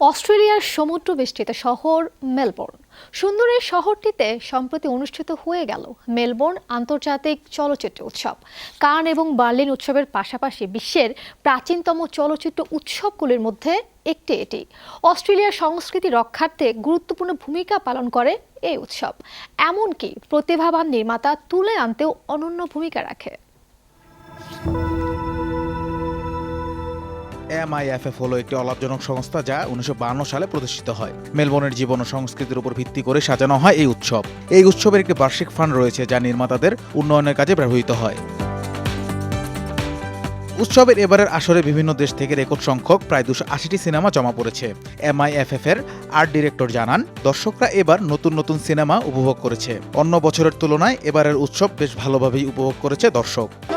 অস্ট্রেলিয়ার সমুদ্র বেষ্টিত শহর মেলবোর্ন। সুন্দর এই শহরটিতে সম্প্রতি অনুষ্ঠিত হয়ে গেল মেলবোর্ন আন্তর্জাতিক চলচ্চিত্র উৎসব। কান এবং বার্লিন উৎসবের পাশাপাশি বিশ্বের প্রাচীনতম চলচ্চিত্র উৎসবগুলির মধ্যে একটি এটি। অস্ট্রেলিয়ার সংস্কৃতি রক্ষার্থে গুরুত্বপূর্ণ ভূমিকা পালন করে এই উৎসব। এমনকি প্রতিভাবান নির্মাতা তুলে আনতেও অনন্য ভূমিকা রাখে। এমআইএফএফ হলো একটি অলাভজনক সংস্থা যা উনিশশো সালে প্রতিষ্ঠিত হয়। মেলবোর্নের জীবন ও সংস্কৃতির উপর ভিত্তি করে সাজানো হয় এই উৎসব। এই উৎসবের একটি বার্ষিক ফান্ড রয়েছে যা নির্মাতাদের উন্নয়নের কাজে ব্যবহৃত হয়। উৎসবের এবারের আসরে বিভিন্ন দেশ থেকে রেকর্ড সংখ্যক প্রায় দুশো আশিটি সিনেমা জমা পড়েছে। এমআইএফএফ এর আর্ট ডিরেক্টর জানান, দর্শকরা এবার নতুন নতুন সিনেমা উপভোগ করেছে। অন্য বছরের তুলনায় এবারের উৎসব বেশ ভালোভাবেই উপভোগ করেছে দর্শক।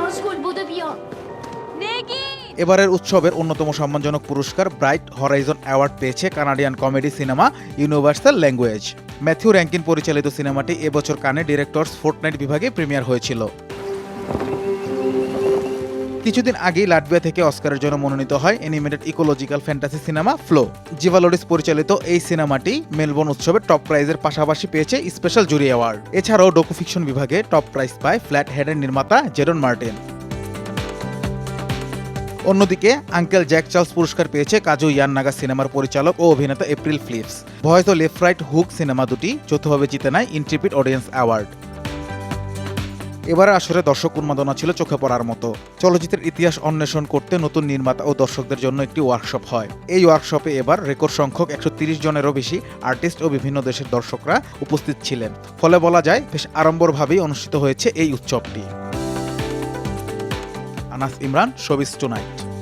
এবারের উৎসবের অন্যতম সম্মানজনক পুরস্কার ব্রাইট হরাইজন অ্যাওয়ার্ড পেয়েছে Canadian comedy cinema universal language. Matthew Rankin পরিচালিত সিনেমাটি এবছর কানে ডিরেক্টরস ফোর্টনাইট বিভাগে প্রিমিয়ার হয়েছিল। কিছুদিন আগেই লাটভিয়া থেকে অস্কারের জন্য মনোনীত হয় animated ecological fantasy cinema Flow. Zilbalodis পরিচালিত এই সিনেমাটি মেলবোর্ন উৎসবের টপ প্রাইজের পাশাপাশি পেয়েছে স্পেশাল জুরি অ্যাওয়ার্ড। এছাড়াও ডকুফিকশন বিভাগে টপ প্রাইজ পায় ফ্ল্যাট হেডের নির্মাতা জেরন মার্টিন। অন্যদিকে আঙ্কেল জ্যাক চার্লস পুরস্কার পেয়েছে কাজু ইয়ান নাগা সিনেমার পরিচালক ও অভিনেতা এপ্রিল ফ্লিপস। ভয়েস ও লেফট রাইট হুক সিনেমা দুটি যৌথভাবে জিতে নেয় ইন্ট্রিপিড অডিয়েন্স অ্যাওয়ার্ড এবার আসলে দর্শক উন্মাদনা ছিল চোখে পড়ার মতো। চলচ্চিত্রের ইতিহাস অন্বেষণ করতে নতুন নির্মাতা ও দর্শকদের জন্য একটি ওয়ার্কশপ হয়। এই ওয়ার্কশপে এবার রেকর্ড সংখ্যক একশো জনেরও বেশি আর্টিস্ট ও বিভিন্ন দেশের দর্শকরা উপস্থিত ছিলেন। ফলে বলা যায়, বেশ আড়ম্বরভাবেই অনুষ্ঠিত হয়েছে এই উৎসবটি। Anas Imran Showbiz Tonight.